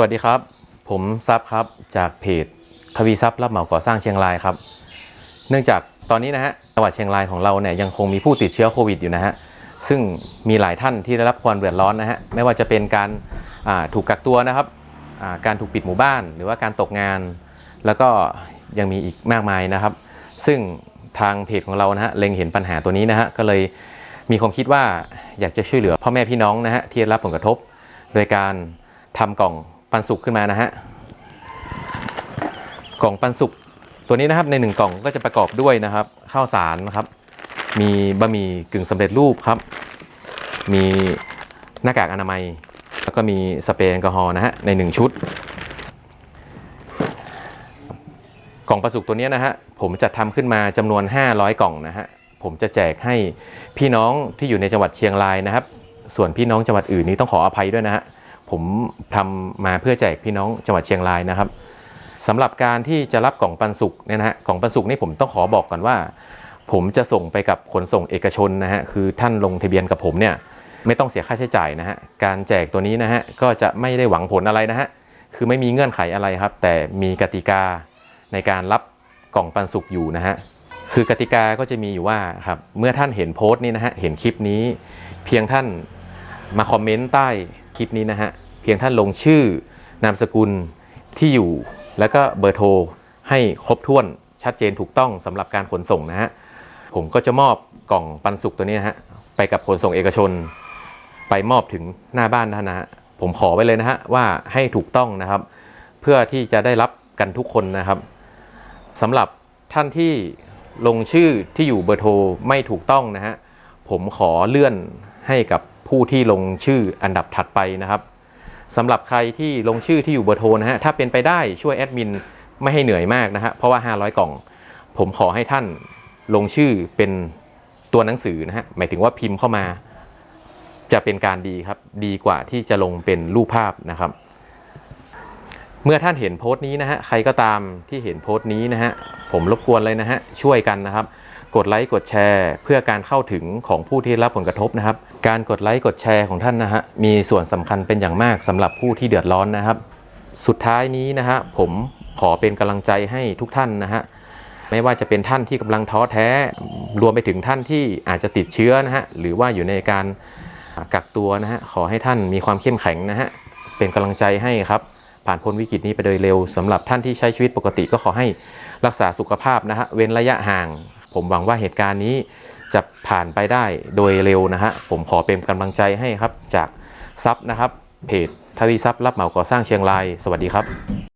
วัสดีครับ ผมซับครับจากเพจทวีซับรับเหมาก่อสร้างเชียงรายครับ เนื่องจากตอนนี้นะฮะจังหวัดเชียงรายของเราเนี่ยยังคงมีผู้ติดเชื้อโควิดอยู่นะฮะซึ่งมีหลายท่านที่ได้รับความเดือดร้อนนะฮะไม่ว่าจะเป็นการอ่าถูกกักตัวนะครับอ่าการถูกปิดหมู่บ้าน หรือว่าการตกงาน แล้วก็ยังมีอีกมากมายนะครับ ซึ่งทางเพจของเรานะฮะเล็งเห็นปัญหาตัวนี้นะฮะก็เลยมีความคิดว่าอยากจะช่วยเหลือพ่อแม่พี่น้องนะฮะที่ได้รับผลกระทบ โดยการทำกล่อง ปันสุกขึ้นมานะฮะกล่องปันสุกตัวนี้นะครับในหนึ่งกล่องก็จะประกอบด้วยนะครับข้าวสารนะครับ มีบะหมี่กึ่งสำเร็จรูปครับ มีหน้ากากอนามัย แล้วก็มีสเปรย์แอลกอฮอล์นะฮะในหนึ่งชุด กล่องปลาสุกตัวนี้นะฮะผมจะทำขึ้นมาจำนวน 500 กล่องนะฮะผมจะแจกให้พี่น้องที่อยู่ในจังหวัดเชียงรายนะครับ ส่วนพี่น้องจังหวัดอื่นนี้ต้องขออภัยด้วยนะฮะ ผมทำมาเพื่อแจกพี่น้องจังหวัดเชียงรายนะครับสำหรับการที่จะรับกล่องปันสุกเนี่ยนะฮะกล่องปันสุกนี่ผมต้องขอบอกก่อนว่า ผมจะส่งไปกับขนส่งเอกชนนะฮะคือท่านลงทะเบียนกับผมเนี่ยไม่ต้องเสียค่าใช้จ่ายนะฮะการแจกตัวนี้นะฮะก็จะไม่ได้หวังผลอะไรนะฮะคือไม่มีเงื่อนไขอะไรครับ แต่มีกติกาในการรับกล่องปันสุกอยู่นะฮะคือกติกาก็จะมีอยู่ว่าครับเมื่อท่านเห็นโพสต์นี้นะฮะเห็นคลิปนี้ เพียงท่านมาคอมเมนต์ใต้ ลิปนี้นะฮะ เพียงท่านลงชื่อนามสกุลที่อยู่ แล้วก็เบอร์โทรให้ครบถ้วนชัดเจนถูกต้องสำหรับการขนส่งนะฮะ ผมก็จะมอบกล่องปันสุกตัวนี้นะฮะ ไปกับขนส่งเอกชน ไปมอบถึงหน้าบ้านท่านนะฮะ ผมขอไว้เลยนะฮะว่าให้ถูกต้องนะครับ เพื่อที่จะได้รับกันทุกคนนะครับสำหรับท่านที่ลงชื่อที่อยู่เบอร์โทรไม่ถูกต้องนะฮะ ผมขอเลื่อนให้กับ ผู้ที่ลงชื่ออันดับถัดไปนะครับสำหรับใครที่ลงชื่อที่อยู่เบอร์โทรนะฮะถ้าเป็นไปได้ช่วยแอดมินไม่ให้เหนื่อยมากนะฮะเพราะว่า 500 กล่อง ผมขอให้ท่านลงชื่อเป็นตัวหนังสือนะฮะหมายถึงว่าพิมพ์เข้ามา จะเป็นการดีครับ ดีกว่าที่จะลงเป็นรูปภาพนะครับ เมื่อท่านเห็นโพสต์นี้นะฮะใครก็ตามที่เห็นโพสต์นี้นะฮะผมรบกวนเลยนะฮะช่วยกันนะครับ กดไลค์กดแชร์ เพื่อการเข้าถึงของผู้ที่รับผลกระทบนะครับ การกดไลค์กดแชร์ของท่านนะฮะมีส่วนสำคัญเป็นอย่างมากสำหรับผู้ที่เดือดร้อนนะครับ สุดท้ายนี้นะฮะผมขอเป็นกำลังใจให้ทุกท่านนะฮะไม่ว่าจะเป็นท่านที่กำลังท้อแท้ รวมไปถึงท่านที่อาจจะติดเชื้อนะฮะหรือว่าอยู่ในการกักตัวนะฮะขอให้ท่านมีความเข้มแข็งนะฮะเป็นกำลังใจให้ครับผ่านพ้นวิกฤตนี้ไปโดยเร็วสำหรับท่านที่ใช้ชีวิตปกติก็ขอให้รักษาสุขภาพนะฮะเว้นระยะห่าง ผมหวังว่าเหตุการณ์นี้จะผ่านไปได้โดยเร็วนะฮะ ผมขอเป็นกำลังใจให้ครับจากซับนะครับ เพจทวีซับรับเหมาก่อสร้างเชียงราย สวัสดีครับ